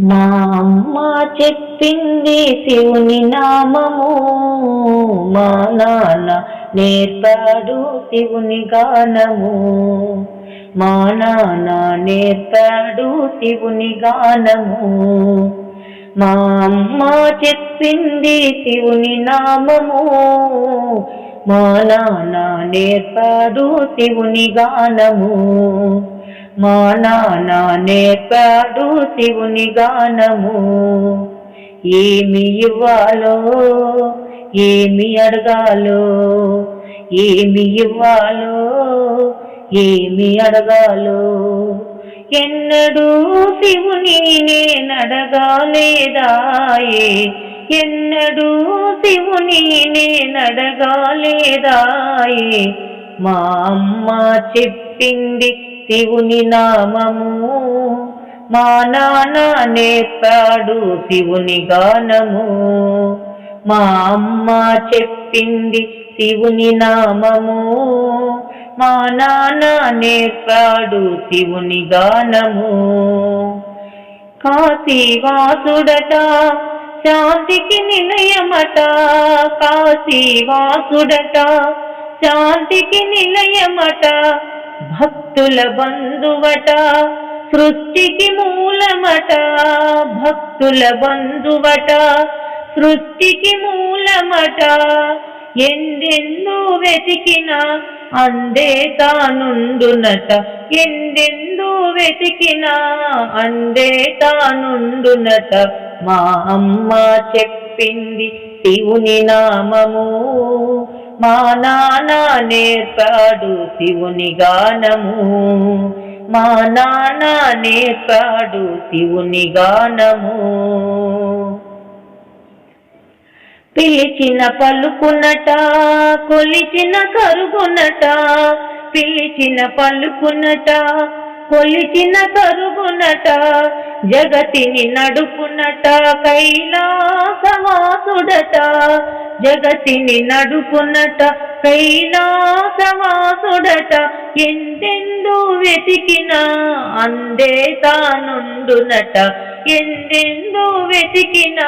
మా అమ్మ చెప్పింది శివుని నామము. మా నాన్న నేర్పాడు శివుని గానము. మా నాన్న నేర్పాడు శివుని గానము. మా అమ్మ చెప్పింది శివుని నామము. మా నాన్న నేర్పాడు శివుని గానము. మా నాన్న నేర్పాడు శివుని గానము. ఏమి ఇవ్వాలో ఏమి అడగాలో ఏమి ఇవ్వాలో ఏమి అడగాలో. ఎన్నడూ శివుని నేనడగాలేదాయే. ఎన్నడూ శివుని నేనడగాలేదాయే. మా అమ్మ చెప్పింది శివుని నామము. మా నాన్న నేర్పాడు శివుని గానము. మా అమ్మ చెప్పింది శివుని నామము. మా నాన్న నేర్పాడు శివుని గానము. కాశీవాసుడట శాంతికి నిలయమట. కాశీవాసుడట శాంతికి నిలయమట. భక్తుల బంధువట సృష్టికి మూలమట. భక్తుల బంధువట సృష్టికి మూలమట. ఎందెందు వెతికిన అందే తానుండునట. ఎందెందు వెతికిన అందే తానుండునట. మా అమ్మ చెప్పింది శివుని నామము. మా నాన్న నేర్పాడు శివుని గానము. మా నాన్న నేర్పాడు శివుని గానము. పిలిచిన పలుకునట కొలిచిన కరుగునట పిలిచిన పలుకునట కొలిచిన కరుగునట జగతిని నడుపునట కైలాసవాసుడట. జగతిని నడుపునట కైలాసవాసుడట. ఎందెందు వెతికిన అందే తానుండునట. ఎందెందు వెతికిన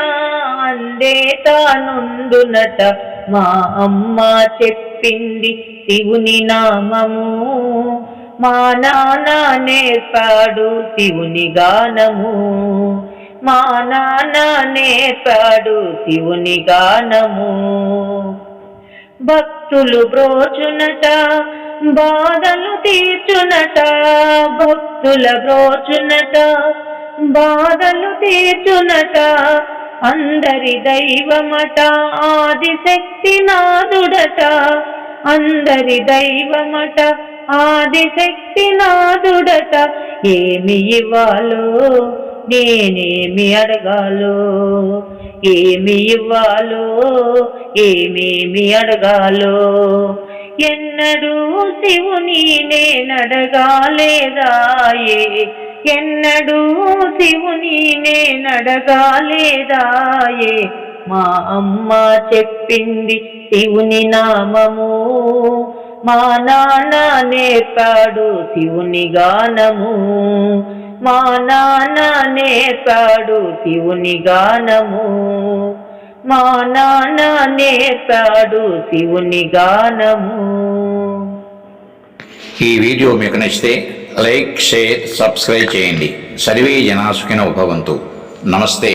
అందే తానుండునట. మా అమ్మ చెప్పింది శివుని నామము. మా నాన్న నేర్పాడు శివుని గానము. మా నాన్న నేర్పాడు శివుని గానము. భక్తులు బ్రోచునట బాధలు తీర్చునట భక్తుల బ్రోచునట బాధలు తీర్చునట అందరి దైవమట ఆదిశక్తి నాదుడట అందరి దైవమట ఆదిశక్తి నాదుడట ఏమి ఇవ్వాలో నేనేమి అడగాలో? ఏమి ఇవ్వాలో ఏమేమి అడగాలో? ఎన్నడూ శివుని నేనడగాలేదాయే ఎన్నడూ శివుని నేనడగాలేదాయే మా అమ్మ చెప్పింది శివుని నామము. మా నాన్న నేర్పాడు శివుని గానము. మా నాన్న నేర్పాడు శివుని గానము. మా నాన్న నేర్పాడు శివుని గానము. ఈ వీడియో మీకు నచ్చితే లైక్ షేర్ సబ్స్క్రైబ్ చేయండి. సర్వే జనాసుకిన ఉపవంతు నమస్తే.